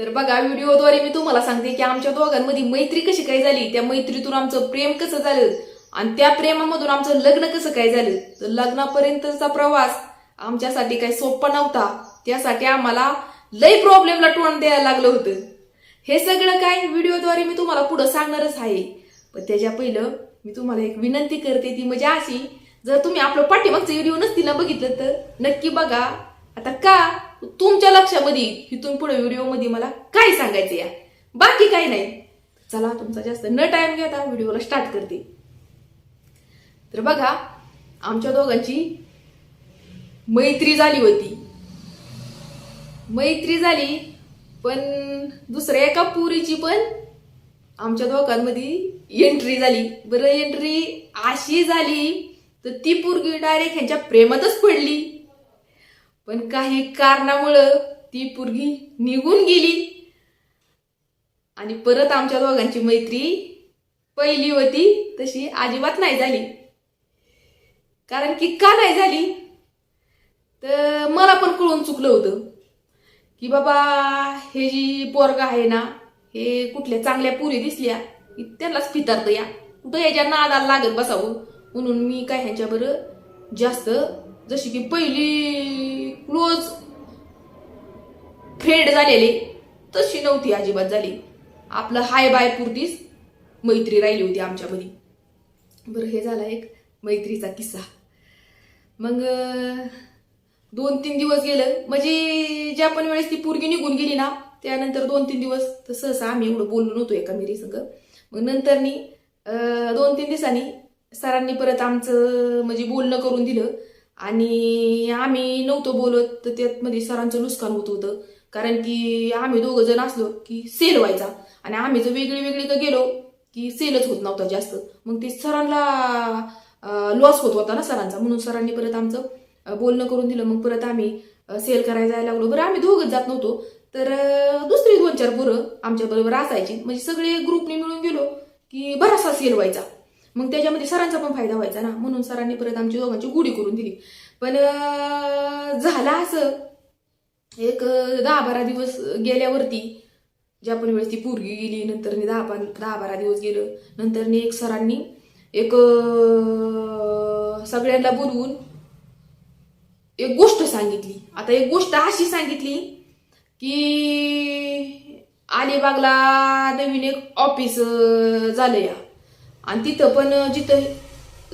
तर बघा व्हिडिओद्वारे मी तुम्हाला सांगते की आमच्या दोघांमध्ये मैत्री कशी काय झाली त्या मैत्रीतून आमचं प्रेम कसं झालं आणि त्या प्रेमामधून आमचं लग्न कसं काय झालं. तर लग्नापर्यंतचा प्रवास आमच्यासाठी काही सोपा नव्हता. त्यासाठी आम्हाला लई प्रॉब्लेमला तोंड द्यायला लागलं होतं. हे सगळं काय व्हिडिओद्वारे मी तुम्हाला पुढं सांगणारच आहे. पण त्याच्या पहिलं मी तुम्हाला एक विनंती करते ती म्हणजे अशी जर तुम्ही आपलं पाठीमागचं व्हिडिओ नसतील ना बघितलं तर नक्की बघा. आता का? तुमच्या लक्षामध्ये इथून पुढे व्हिडिओमध्ये मला काय सांगायचं या? बाकी काही नाही. चला तुमचा जास्त न टाइम घेता व्हिडिओला स्टार्ट करते. तर बघा आमच्या दोघांची मैत्री झाली होती. मैत्री झाली पण दुसऱ्या एका पुरीची पण आमच्या दोघांमध्ये एंट्री झाली. बरं एंट्री अशी झाली तर ती पोरगी डायरेक्ट ह्यांच्या प्रेमातच पडली. पण काही कारणामुळं ती पोरगी निघून गेली. आणि परत आमच्या दोघांची मैत्री पहिली होती तशी अजिबात नाही झाली. कारण की का नाही झाली? तर मला पण कळून चुकलं होतं की बाबा हे जी पोरगा आहे ना हे कुठल्या चांगल्या पुरी दिसल्या त्यांनाच फितारतं या. कुठं याच्या नादाला लागत बसावं? म्हणून मी काय बरं जास्त जशी की पहिली क्लोज फ्रेंड झालेली तशी नव्हती अजिबात झाली. आपलं हाय बाय पुरतीच मैत्री राहिली होती आमच्यामध्ये बरं हे झाला एक मैत्रीचा किस्सा. मग दोन तीन दिवस गेलं म्हणजे ज्या पण वेळेस ती पोरगी निघून गेली ना त्यानंतर दोन तीन दिवस तर सहसा आम्ही एवढं बोललो नव्हतो एका मिरी संग. मग नंतरनी दोन तीन दिवसांनी सरांनी परत आमचं म्हणजे बोलणं करून दिलं. आणि आम्ही नव्हतो बोलत तर त्यात मध्ये सरांचं नुकसान होत होतं. कारण की आम्ही दोघं जण असलो की सेल व्हायचा. आणि आम्ही जर वेगळी वेगळी का गेलो की सेलच होत नव्हता जास्त. मग ते सरांना लॉस होत होता ना सरांचा. म्हणून सरांनी परत आमचं बोलणं करून दिलं. मग परत आम्ही सेल करायला जायला लागलो. बरं आम्ही दोघंच जात नव्हतो. तर दुसरी दोन चार पोरं आमच्या बरोबर असायची. म्हणजे सगळे ग्रुपने मिळून गेलो की बरासा सेल व्हायचा. मग त्याच्यामध्ये सरांचा पण फायदा व्हायचा ना. म्हणून सरांनी परत आमची दोघांची गुढी करून दिली. पण झालं असं. एक दहा बारा दिवस गेल्यावरती ज्या पण वेळेस ती पोरगी गेली नंतर दहा पण दहा बारा दिवस गेलं नंतर एक सरांनी एक सगळ्यांना बोलवून एक गोष्ट सांगितली. आता एक गोष्ट अशी सांगितली की अलिबागला नवीन एक ऑफिस झालं या आणि तिथं पण जिथं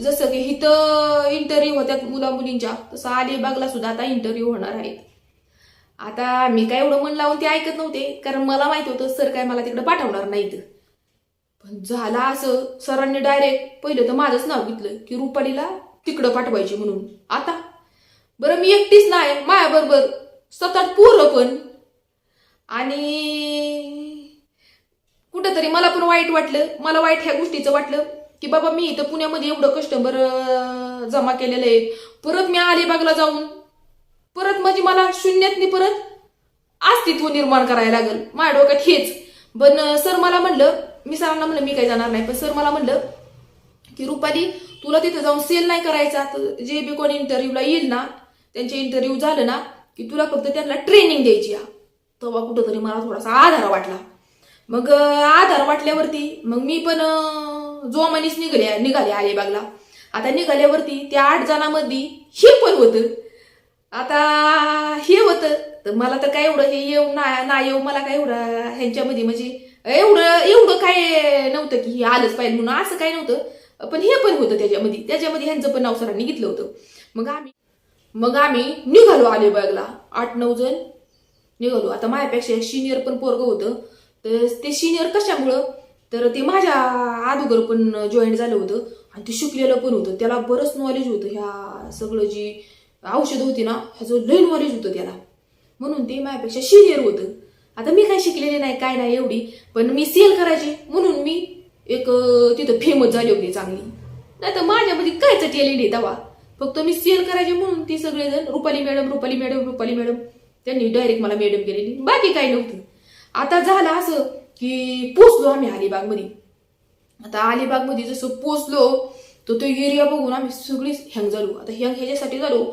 जसं की इथं इंटरव्ह्यू होत्यात मुला मुलींच्या तसं अलिबागला सुद्धा आता इंटरव्ह्यू होणार आहेत. आता मी काय एवढं मन लावून ते ऐकत नव्हते कारण मला माहीत होतं सर काय मला तिकडे पाठवणार नाहीत. पण झालं असं सरांनी डायरेक्ट पहिलं तर माझंच नाव घेतलं की रुपालीला तिकडं पाठवायची म्हणून. आता? बरं मी एकटीच नाही माझ्याबरोबर सतत पोरं पण. आणि कुठंतरी मला पण वाईट वाटलं मला वाईट ह्या गोष्टीचं वाटलं की बाबा मी इथं पुण्यामध्ये एवढं कस्टमर जमा केलेलं आहे. परत मी अलिबागला जाऊन परत म्हणजे मला शून्यातनी परत अस्तित्व निर्माण करायला लागल. माझ्या डोक्यात हेच. पण सर मला म्हणलं मी सरांना म्हणलं मी काही जाणार नाही पण सर मला म्हणलं की रुपाली तुला तिथं जाऊन सेल नाही करायचा तर जे बी कोणी इंटरव्ह्यूला येईल ना त्यांचे इंटरव्ह्यू झालं ना की तुला फक्त त्यांना ट्रेनिंग द्यायची आहे. तेव्हा कुठंतरी मला थोडासा आधार वाटला. मग आधार वाटल्यावरती मग मी पण अं, जोमानीच निघाले निघाले अलिबागला आता निघाल्यावरती त्या आठ जणांमध्ये हे पण होतं. आता हे होतं. तर मला तर काय एवढं हे येऊ ना ना येऊ मला काय एवढं ह्यांच्यामध्ये म्हणजे एवढं एवढं काय नव्हतं की हे आलंच पाहिजे म्हणून असं काय नव्हतं. पण हे पण होतं त्याच्यामध्ये. त्याच्यामध्ये ह्यांचं पण नाव सरांनी घेतलं होतं. मग आम्ही मग आम्ही निघालो अलिबागला आठ नऊ जण निघालो. आता माझ्यापेक्षा सिनियर पण पोरग होतं. तर ते सिनियर कशामुळं? तर ते माझ्या अगोदर पण जॉईन झालं होतं आणि ते शिकलेलं पण होतं. त्याला बरंच नॉलेज होतं. ह्या सगळं जी औषध होती ना ह्याचं लय नॉलेज होतं त्याला. म्हणून ते माझ्यापेक्षा सिनियर होतं. आता मी काय शिकलेले नाही काय नाही एवढी पण मी सेल करायची. म्हणून मी एक तिथं फेमस झाली होती चांगली. नाही तर माझ्यामध्ये कायच टॅलेंट आहे तेव्हा. फक्त मी सेल करायचे म्हणून ती सगळेजण Rupali madam Rupali madam Rupali madam त्यांनी डायरेक्ट मला मॅडम केलेली. बाकी काही नव्हतं. आता झालं असं की पोचलो आम्ही अलिबागमध्ये. आता अलिबागमध्ये जसं पोचलो तर तो एरिया बघून आम्ही सगळीच हँग झालो. आता हँग ह्याच्यासाठी झालो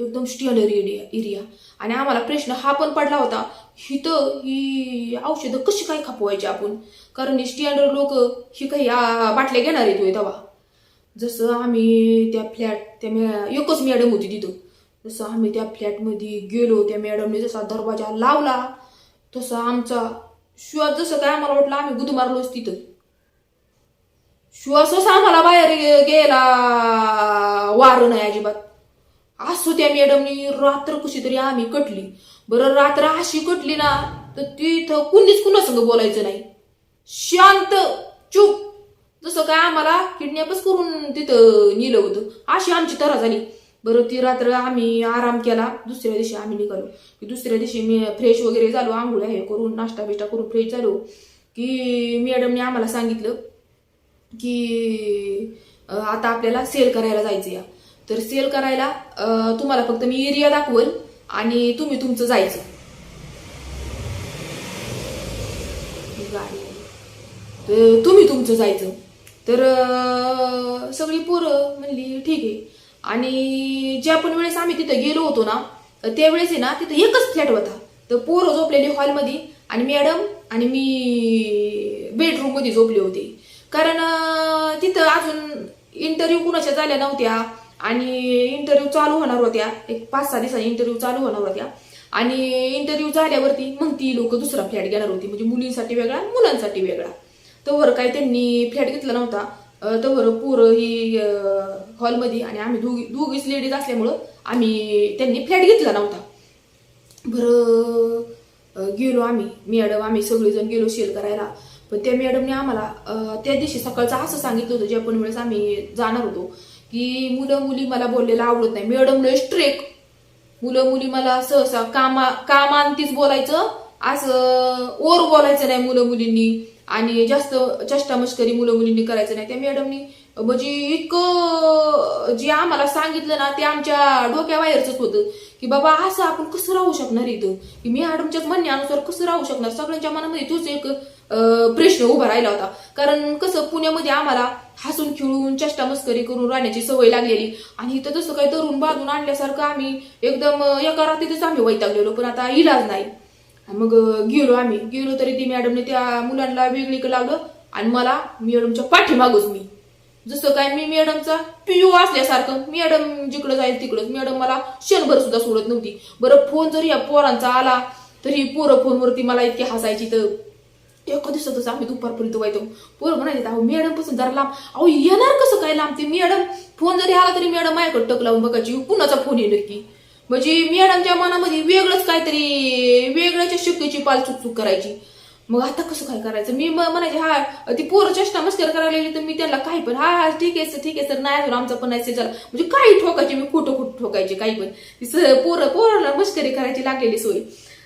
एकदम स्टँडर्ड एरिया एरिया. आणि आम्हाला प्रश्न हा पण पडला होता हिथं ही औषधं कशी काय खपवायची आपण? कारण ही स्टँडर्ड लोक ही काही बाटल्या घेणार आहेत तेव्हा. जसं आम्ही त्या फ्लॅट त्या मॅ एकच मॅडम होती तिथं. जसं आम्ही त्या फ्लॅटमध्ये गेलो त्या मॅडमने जसा दरवाजा लावला तसा आमचा श्वास जसं काय आम्हाला वाटलं आम्ही गुद मारलोच तिथं. श्वासच आम्हाला बाहेर गेला वार नाही अजिबात. असो त्या मॅडमनी रात्र कशी तरी आम्ही कटली. बरं रात्र अशी कटली ना तर तिथं कुणीच कुणासंग बोलायचं नाही. शांत चूप. जसं काय आम्हाला किडनॅपच करून तिथं नेलं होतं. अशी आमची तरा झाली. बरं ती रात्र आम्ही आराम केला. दुसऱ्या दिवशी आम्ही निघालो. की दुसऱ्या दिवशी मी फ्रेश वगैरे झालो आंघोळ हे करून नाश्ता बिष्टा करून फ्रेश झालो. की मॅडमने आम्हाला सांगितलं की आता आपल्याला सेल करायला जायचं या तर सेल करायला तुम्हाला फक्त मी एरिया दाखवल आणि तुम्ही तुमचं जायचं. तर तुम्ही तुमचं जायचं. तर सगळी पोरं म्हणली ठीक आहे. आणि ज्या पण वेळेस आम्ही तिथं गेलो होतो ना तर त्यावेळेस आहे ना तिथं एकच फ्लॅट होता. तर पोरं झोपलेली हॉलमध्ये आणि मॅडम आणि मी बेडरूममध्ये झोपले होते. कारण तिथं अजून इंटरव्ह्यू कुणाच्या झाल्या नव्हत्या आणि इंटरव्ह्यू चालू होणार होत्या. एक पाच सहा दिवसांनी इंटरव्ह्यू चालू होणार होत्या. आणि इंटरव्ह्यू झाल्यावरती मग ती लोक दुसरा फ्लॅट घेणार होती. म्हणजे मुलींसाठी वेगळा मुलांसाठी वेगळा. तर वर काय त्यांनी फ्लॅट घेतला नव्हता. तर तोवर पोरं ही हॉलमध्ये आणि आम्ही दोघी दोघीच लेडीज असल्यामुळं आम्ही त्यांनी फ्लॅट घेतला नव्हता. बरं गेलो आम्ही. मॅडम आम्ही सगळेजण गेलो शेअर करायला. पण त्या मॅडमने आम्हाला त्या दिवशी सकाळचं असं सांगितलं होतं जे पण वेळेस आम्ही जाणार होतो की मुलं मुली मला बोललेलं आवडत नाही. मॅडम लय स्ट्रेक मुलं मुली मला सहसा कामा कामांतीच बोलायचं असं ओर बोलायचं नाही मुलं मुलींनी आणि जास्त चष्टामश्करी मुलं मुलींनी करायचं नाही. त्या मॅडमनी म्हणजे इतकं जे आम्हाला सांगितलं ना ते आमच्या डोक्याबाहेरच होतं. की बाबा असं आपण कसं राहू शकणार इथं? की मी मॅडमच्याच म्हणण्यानुसार कसं राहू शकणार? सगळ्यांच्या मनामध्ये तोच एक प्रश्न उभा राहिला होता. कारण कसं पुण्यामध्ये आम्हाला हसून खिळून चष्टा मस्करी करून राहण्याची सवय लागलेली. आणि इथं तसं काही तरुण बांधून आणल्यासारखं आम्ही एकदम एका रात्रीतच आम्ही वैतागलेलो पण आता इलाज नाही. मग गेलो आम्ही. गेलो तरी ती मॅडमने त्या मुलांना वेगळी लावलं आणि मला मॅडमच्या पाठीमागच मी. जसं काय मी मॅडमचा पियू असल्यासारखं मॅडम जिकडं जाईल तिकडंच. मॅडम मला क्षणभर सुद्धा सोडत नव्हती. बरं फोन जरी या पोरांचा आला तरी पोरं फोनवरती मला इतकी हसायची तर. एका दिवसातच आम्ही दुपारपर्यंत व्हायचो पोरं म्हणायचे अहो मॅडमपासून जरा लांब. अहो येणार कसं काय लांब ते मॅडम? फोन जरी आला तरी मॅडम माझ्याकडे टक लावून बघायची. कुणाचा फोन येणार की? म्हणजे मॅडमच्या मनामध्ये वेगळंच काहीतरी वेगळ्याच्या शक्यची पाल चुक करायची. मग आता कसं काय करायचं? मी म- म्हणायचे हा ती पोरं चेष्टा मस्कर करायला लागली तर मी त्यांना काही पण हा हा ठीक आहे सर ठीक आहे सर नाही सर आमचा पण नाही झाला म्हणजे काही ठोकायचे मी खोटं खोटं ठोकायचे काही पण. ती पोरं पोराला मस्करी करायची लागलेली सोय.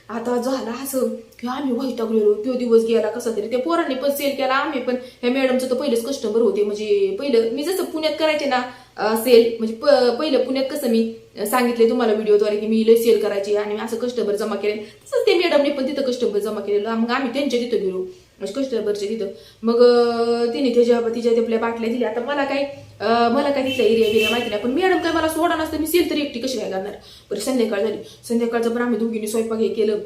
आता झाला असं की आम्ही वैतागलेलो. तो दिवस गेला कसा तरी. त्या पोरांनी पण सेल केला आम्ही पण. ह्या मॅडमचं तर पहिलेच कस्टमर होते. म्हणजे पहिलं मी जसं पुण्यात करायचे ना सेल म्हणजे प- पहिलं पुण्यात कसं मी सांगितले तुम्हाला व्हिडिओद्वारे की मी लय सेल करायची आणि मी असं कस्टमर जमा केले तसंच ते मॅडमने पण तिथं कस्टमर जमा केलेलं. मग आम्ही त्यांच्या तिथं गेलो. म्हणजे कस्टमरच्या तिथं. मग तिने त्याच्या तिच्या आपल्या बाटल्या दिल्या. आता मला काही मला काही तिथला एरिया बिरिया माहिती नाही. पण मॅडम काय मला सोडा नसतं. मी सेल तरी एकटी कशी काय करणार? बरं संध्याकाळ झाली. संध्याकाळचं पण आम्ही दोघींनी स्वयंपाक हे केलं.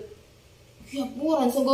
पोरांसंग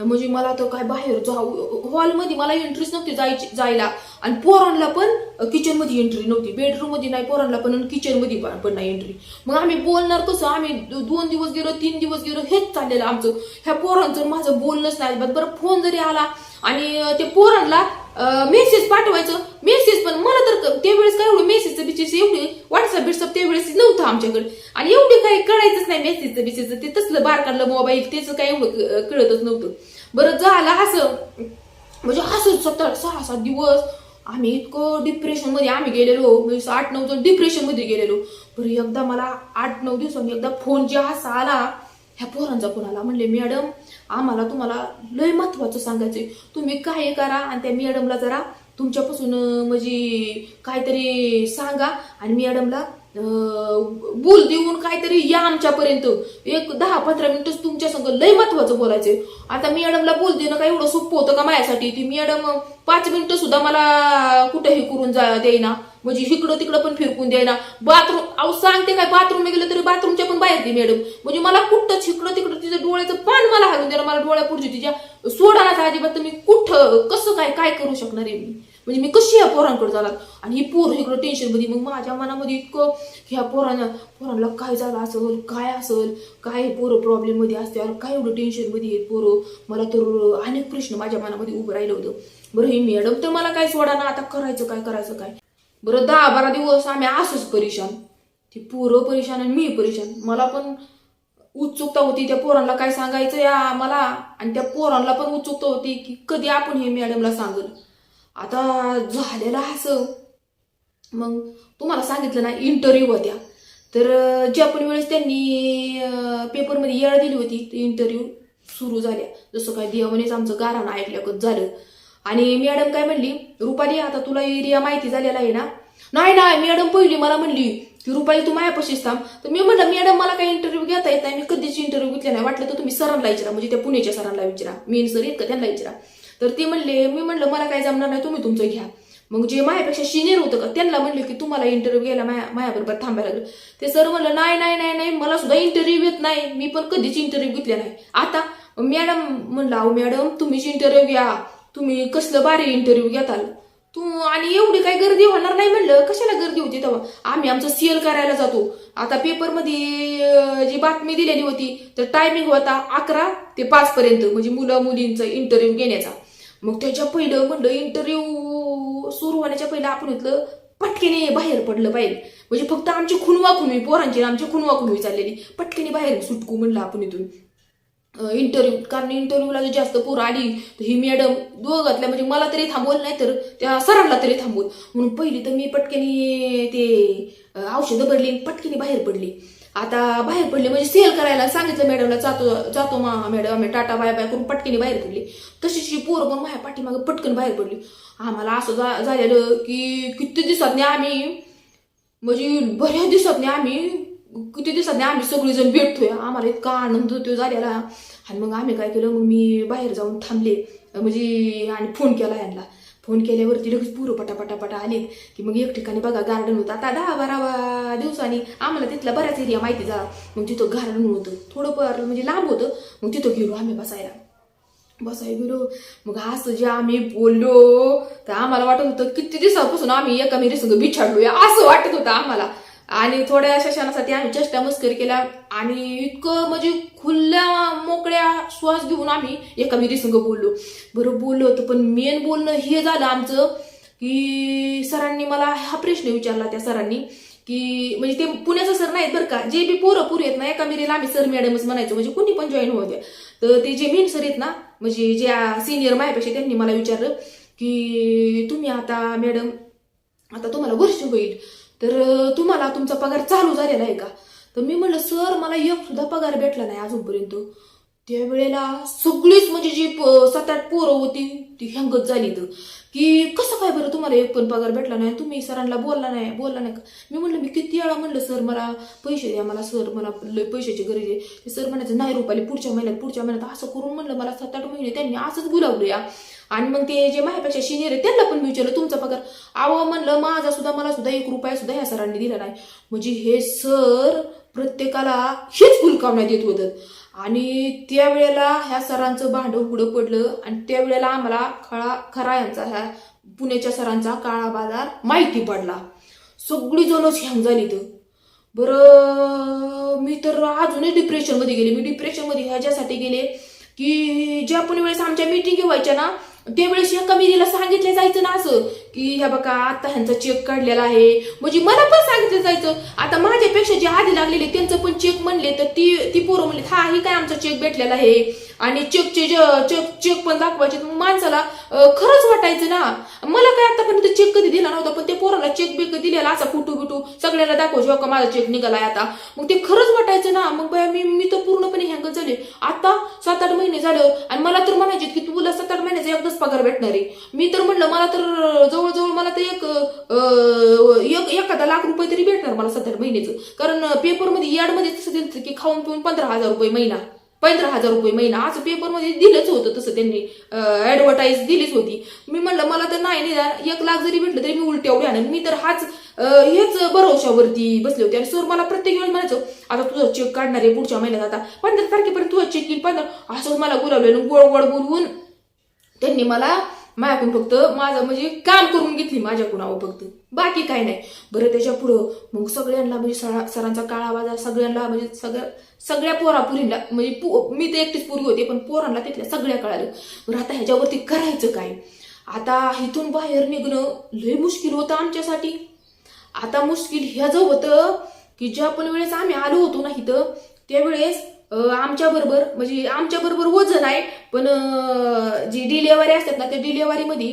म्हणजे मला तर काय बाहेर जाऊ हॉलमध्ये मला एंट्रीच नव्हती जायची जायला. आणि पोरांना पण किचनमध्ये एंट्री नव्हती. बेडरूममध्ये नाही पोरांना पण किचनमध्ये पण पण नाही एंट्री मग आम्ही बोलणार कसं? आम्ही दोन दिवस गेलो तीन दिवस गेलो हेच चाललेलं आमचं. ह्या पोरांचं माझं बोलणंच नाही बरं फोन जरी आला आणि ते पोरांना मेसेज पाठवायचं. मेसेज पण मला तर त्यावेळेस काय एवढं मेसेजचं बिचेस एवढी व्हॉट्सअप बिट्सअप त्यावेळेस नव्हतं आमच्याकडे. आणि एवढे काही कळायचंच नाही मेसेजचं बिचेसचं ते तसलं बार काढलं मोबाईल त्याचं काय एवढं क- कळतच नव्हतं. बरं झालं असं. म्हणजे असं सतत सहा सात दिवस आम्ही इतकं डिप्रेशनमध्ये आम्ही गेलेलो. म्हणजे आठ नऊ जण डिप्रेशनमध्ये गेलेलो. बरं एकदा मला आठ नऊ दिवसांनी एकदा फोन जे असा आला ह्या पोरांचा कोणाला? म्हणले मॅडम आम्हाला तुम्हाला लय महत्वाचं सांगायचंय. तुम्ही काय करा आणि त्या मॅडमला जरा तुमच्यापासून म्हणजे काहीतरी सांगा आणि मॅडमला बोल देऊन काहीतरी या आमच्यापर्यंत. एक दहा पंधरा मिनिटच तुमच्या संग लय महत्वाचं बोलायचंय. आता मॅडमला बोल देणं काय एवढं सोपं होतं का माझ्यासाठी? ती मॅडम पाच मिनिटं सुद्धा मला कुठं हे करून जा देईना. म्हणजे इकडं तिकडं पण फिरकून द्यायला बाथरूम अहो सांगते काय बाथरूमला गेलं तरी बाथरूमच्या पण बाहेर दे मॅडम म्हणजे मला कुठंच इकडं तिकडं तिचं डोळ्याचं पान मला हालून द्यायला मला डोळ्या पुढची तिच्या सोडायला ना अजिबात तर मी कुठं कसं काय काय करू शकणार आहे मी? म्हणजे मी कशी या पोरांकडे जाणार? आणि ही पोर इकडं टेन्शनमध्ये मग माझ्या मनामध्ये इतकं ह्या पोरांना पोरांना काय झालं असेल काय असेल काय पोरं प्रॉब्लेममध्ये असते अरे काय एवढं टेन्शनमध्ये आहेत पोरं? मला तर अनेक प्रश्न माझ्या मनामध्ये उभं राहिलं होतं. बरं हे मॅडम तर मला काय सोडा ना आता करायचं काय करायचं काय? बरं दहा बारा दिवस आम्ही असंच परेशान. ती पोरं परेशान आणि मी परेशान. मला पण उत्सुकता होती त्या पोरांना काय सांगायचं या मला आणि त्या पोरांना पण उत्सुकता होती की कधी आपण हे मॅडमला सांगल. आता झालेलं असं. मग तुम्हाला सांगितलं ना इंटरव्ह्यू होत्या. तर ज्या पण वेळेस त्यांनी पेपरमध्ये येळ दिली होती ते इंटरव्ह्यू सुरू झाल्या. जसं काय देवानेच आमचं गाराणं ऐकल्यागत झालं. आणि मॅडम काय म्हणली? रुपाली आता तुला एरिया माहिती झालेला आहे ना? नाही नाही मॅडम पहिली मला म्हणली की रुपाली तू मायापाशीच थांब. तर मी म्हणलं मॅडम मला काही इंटरव्ह्यू घेता येत नाही. मी कधीच इंटरव्ह्यू घेतला नाही. वाटलं तर तुम्ही सरांना विचारा. म्हणजे त्या पुण्याच्या सरांना विचारा. मेन सर इतकं का? त्यांना विचारा. तर ते म्हणले मी म्हणलं मला काय जमणार नाही. तुम्ही तुमचं घ्या. मग जे मायापेक्षा सिनियर होतं का त्यांना म्हणलं की तुम्हाला इंटरव्ह्यू घ्यायला माया मायाबरोबर थांबायला लागलं. ते सर म्हणलं नाही नाही नाही नाही. मला सुद्धा इंटरव्ह्यू येत नाही. मी पण कधीच इंटरव्ह्यू घेतला नाही. आता मॅडम म्हणलं अहो मॅडम तुम्हीच इंटरव्ह्यू घ्या. तुम्ही कसलं बारे इंटरव्ह्यू घेताल? तू आणि एवढी काही गर्दी होणार नाही म्हणलं? कशाला गर्दी होती तेव्हा? आम्ही आमचं सीएल करायला जातो. आता पेपरमध्ये जी बातमी दिलेली होती तर टायमिंग होता अकरा ते पाच पर्यंत म्हणजे मुलं मुलींचा इंटरव्ह्यू घेण्याचा. मग त्याच्या पहिलं म्हणलं इंटरव्ह्यू सुरू होण्याच्या पहिलं आपण इथलं पटकेने बाहेर पडलं पाहिजे म्हणजे फक्त आमची खुनवा खुनवी पोरांची आमची खुनवा खुनवी चाललेली. पटकेने बाहेर सुटकू म्हणलं आपण इथून. इंटरव्ह्यू कारण इंटरव्ह्यूला जर जास्त पोरं आली तर ही मॅडम दोघातल्या म्हणजे मला तरी थांबवल नाही तर त्या सरांना तरी थांबवल. म्हणून पहिली तर मी पटकनी ते औषधं भरली आणि पटकनी बाहेर पडली. आता बाहेर पडले म्हणजे सेल करायला सांगितलं मॅडमला जातो जातो मा मॅडम आम्ही टाटा बाय बाय करून पटकनी बाहेर पडली. तशीच ही पोरं पण माझ्या पाठीमागं पटकन बाहेर पडली. आम्हाला असं जा झालेलं की किती दिवसातनी आम्ही म्हणजे बऱ्याच दिवसातनी आम्ही किती दिवसांनी आम्ही सगळेजण भेटतोय. आम्हाला इतका आनंद होतो झालेला. आणि मग आम्ही काय केलं मग मी बाहेर जाऊन थांबले. म्हणजे आणि फोन केला यांना. फोन केल्यावरती लगेच पुरं पटापटापटा आले. की मग एक ठिकाणी बघा गार्डन होतं. आता दहा बारा दिवसांनी आम्हाला तिथला बऱ्याच एरिया माहिती झाला. मग तिथं गार्डन होतं. थोडं फार म्हणजे लांब होतं. मग तिथं गेलो आम्ही बसायला. बसायला गेलो. मग असं जे आम्ही बोललो तर आम्हाला वाटत होतं किती दिवसापासून आम्ही एका मेरी बिछाडलो बिछाडलोय. असं वाटत होतं आम्हाला. आणि थोड्या अशा क्षणासाठी आम्ही चेष्टा मस्करी केल्या. आणि इतकं म्हणजे खुल्या मोकळ्या श्वास घेऊन आम्ही एका मेरी संग बोललो. बरं बोललो होतं पण मेन बोलणं हे झालं आमचं की सरांनी मला हा प्रश्न विचारला त्या सरांनी की म्हणजे ते पुण्याचं सर नाहीत बरं का जे बी पोरं पुरी आहेत ना एका मिरीला आम्ही सर मॅडमच म्हणायचो. म्हणजे कोणी पण जॉईन होऊ तर ते जे मेन सर आहेत ना म्हणजे ज्या सिनियर मायापेक्षा त्यांनी मला विचारलं की तुम्ही आता मॅडम आता तुम्हाला वर्ष होईल. तर तुम्हाला तुमचा पगार चालू झालेला आहे का? तर मी म्हणलं सर मला एक सुद्धा पगार भेटला नाही अजूनपर्यंत. त्यावेळेला सगळीच म्हणजे जी प- सात आठ पोरं होती ती हंगत झाली तर की कसं काय बरं तुम्हाला एक पण पगार भेटला नाही? तुम्ही सरांना बोलला नाही बोलला नाही का? मी म्हणलं मी किती वेळा म्हणलं सर मला पैसे द्या मला सर मला लय पैशाची गरज आहे. सर म्हणायचं नाही रुपाली पुढच्या महिन्यात पुढच्या महिन्यात असं करून म्हणलं मला सात आठ महिने त्यांनी असंच बोलावलं या. आणि मग ते जे माझ्यापेक्षा सिनियर आहे त्यांना पण मी विचारलं तुमचा पगार? आव म्हणलं माझा सुद्धा मला सुद्धा एक रुपया सुद्धा ह्या सरांनी दिला नाही. म्हणजे हे सर प्रत्येकाला हेच फुलकावण्यात येत होतं. आणि त्यावेळेला ह्या सरांचं भांडं पुढं पडलं आणि त्यावेळेला आम्हाला खळा खरा यांचा ह्या पुण्याच्या सरांचा काळा बाजार माहिती पडला. सगळी जणच हँग झाली तर बरं मी तर अजूनही डिप्रेशनमध्ये गेले. मी डिप्रेशनमध्ये ह्याच्यासाठी गेले की ज्या पण वेळेस आमच्या मीटिंग व्हायच्या ना त्यावेळेस ह्या कमिनीला सांगितलं जायचं ना असं की ह्या बघा आता ह्यांचा चेक काढलेला आहे. म्हणजे मला पण सांगितलं जायचं. आता माझ्यापेक्षा जे आधी लागलेले त्यांचं पण चेक म्हणले तर ती ती पोरं म्हणले हा ही काय आमचा चेक भेटलेला आहे? आणि चेकचे जे चेक चेक पण दाखवायचे. मग माणसाला खरंच वाटायचं ना. मला काय आतापर्यंत चेक कधी दिला नव्हता पण ते पोराला चेक बेक दिलेला असा फुटू बिटू सगळ्यांना दाखवायचे हो का माझा चेक निघालाय आता. मग ते खरंच वाटायचं ना. मग बाया मी मी तर पूर्णपणे हँग झाले. महिने झालं. आणि मला तर म्हणायचे की तुला सात आठ महिन्याचा एकदाच पगार भेटणार. आहे मी तर म्हणलं मला तर जवळजवळ मला तर एक एखादा लाख रुपये तरी भेटणार मला सध्या महिन्याचं. कारण पेपरमध्ये याडमध्ये तसं दिलं की खाऊन पिऊन पंधरा हजार रुपये महिना. पंधरा हजार रुपये महिना. असं पेपरमध्ये दिलंच होतं तसं त्यांनी. ऍडव्हर्टाईज दिलीच होती. मी म्हणलं मला तर नाही निदान एक लाख जरी भेटलं तरी मी उलट्या उड्या मी तर हाच हेच भरोशावरती बसले होते. आणि सर मला प्रत्येक वेळेस म्हणायचं आता तुझं चेक काढणार आहे पुढच्या महिन्यात. आता पंधरा तारखेपर्यंत तुझं चेक येईल. पंधरा. असं मला बोलावलं गोड गोड बोलवून त्यांनी मला माझ्याकडून फक्त माझं म्हणजे काम करून घेतली माझ्याकडून अहो फक्त. बाकी काय नाही. बरं त्याच्या पुढं मग सगळ्यांना म्हणजे सरांचा काळा बाजार सगळ्यांना म्हणजे सगळ्या सगळ्या पोरापुरींना म्हणजे पो- मी तर एकटीच पुरी होते पण पोरांना तिथल्या सगळ्या कळालं. बरं आता ह्याच्यावरती करायचं काय? आता इथून बाहेर निघणं लय मुश्किल होतं आमच्यासाठी. आता मुश्किल ह्याचं होतं की ज्या पण वेळेस आम्ही आलो होतो ना इथं त्यावेळेस आमच्या बरोबर म्हणजे आमच्या बरोबर वजन आहे पण जी डिलेवरी असतात ना त्या डिलेवरीमध्ये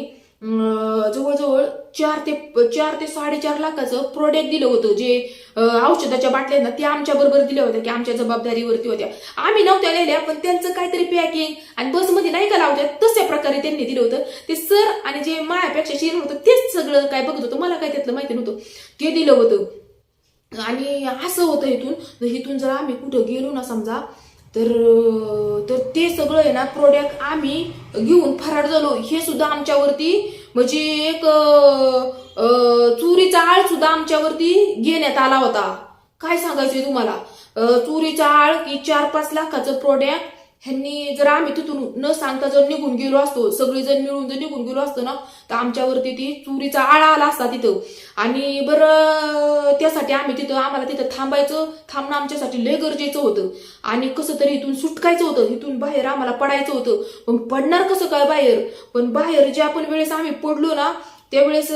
जवळजवळ चार ते चार ते साडेचार लाखाचं प्रोडक्ट दिलं होतं जे औषधाच्या बाटल्या ना त्या आमच्या बरोबर दिल्या होत्या की आमच्या जबाबदारीवरती होत्या. आम्ही नव्हत्या लिहिल्या पण त्यांचं काहीतरी पॅकिंग आणि बसमध्ये नाही का लावत्या तशा प्रकारे त्यांनी दिलं होतं. ते सर आणि जे मायापेक्षा शिरण होतं तेच सगळं काय बघत होतं मला काय त्यातलं माहिती नव्हतं. ते दिलं होतं. आणि असं होतं इथून. तर इथून जर आम्ही कुठं गेलो ना समजा तर तर ते सगळं आहे ना प्रोडक्ट आम्ही घेऊन फरार झालो. हे सुद्धा आमच्यावरती म्हणजे एक चोरीचा आळ सुद्धा आमच्यावरती घेण्यात आला होता. काय सांगायचंय तुम्हाला? चोरीचा आळ की चार पाच लाखाचं प्रोडक्ट ह्यांनी जर आम्ही तिथून न सांगता जर निघून गेलो असतो सगळेजण मिळून जर निघून गेलो असतो ना तर आमच्यावरती ती चोरीचा आळा आला असता तिथं. आणि बरं त्यासाठी आम्ही तिथं आम्हाला तिथं थांबायचं थांबणं आमच्यासाठी लय गरजेचं होतं. आणि कसं तरी इथून सुटकायचं होतं इथून बाहेर आम्हाला पडायचं होतं. पण पडणार कसं काय बाहेर? पण बाहेर ज्या पण वेळेस आम्ही पडलो ना त्यावेळेस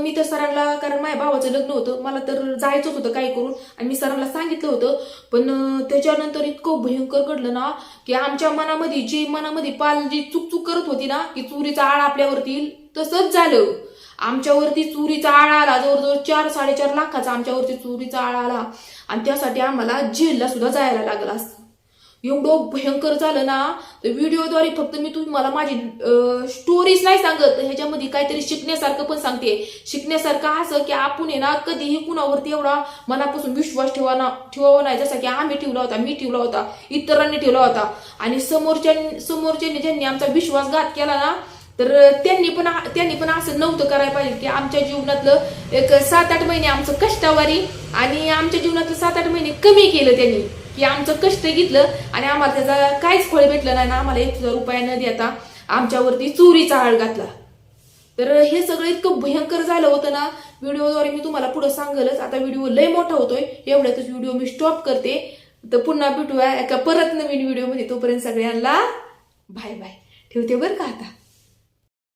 मी तर सरांना कारण माझ्या भावाचं लग्न होतं मला तर जायचंच होतं काय करून आणि मी सरांना सांगितलं होतं. पण त्याच्यानंतर इतकं भयंकर घडलं ना की आमच्या मनामध्ये जी मनामध्ये पाल जी चुकचुक करत होती ना की चोरीचा आळ आपल्यावरती येईल तसंच झालं. आमच्यावरती चोरीचा आळ आला जवळजवळ चार साडेचार लाखाचा आमच्यावरती चोरीचा आळ आला. आणि त्यासाठी आम्हाला जेलला सुद्धा जायला लागलं असतं. एवढं भयंकर झालं ना तर व्हिडिओद्वारे फक्त मी तुम्हाला माझी स्टोरीज नाही सांगत. ह्याच्यामध्ये काहीतरी शिकण्यासारखं पण सांगते. शिकण्यासारखं असं की आपण आहे ना कधीही कुणावरती एवढा मनापासून विश्वास ठेवा ना ठेवावा नाही. जसा की आम्ही ठेवला होता मी ठेवला होता इतरांनी ठेवला होता. आणि समोरच्या समोरच्यांनी ज्यांनी आमचा विश्वासघात केला ना तर त्यांनी पण त्यांनी पण असं नव्हतं करायला पाहिजे की आमच्या जीवनातलं एक सात आठ महिने आमचं कष्टावारी आणि आमच्या जीवनातलं सात आठ महिने कमी केलं त्यांनी. की आमचं कष्ट घेतलं आणि आम्हाला त्याचा काहीच फळ भेटलं नाही ना आम्हाला एक हजार रुपया न देता आमच्यावरती चोरीचा आळ घातला. तर हे सगळं इतकं भयंकर झालं होतं ना व्हिडिओद्वारे मी तुम्हाला पुढं सांगेलच. आता व्हिडिओ लय मोठा होतोय एवढ्यातच व्हिडिओ मी स्टॉप करते. तर पुन्हा भेटूया एका परत नवीन व्हिडिओमध्ये. तोपर्यंत सगळ्यांना बाय बाय. ठेवते बरं का आता?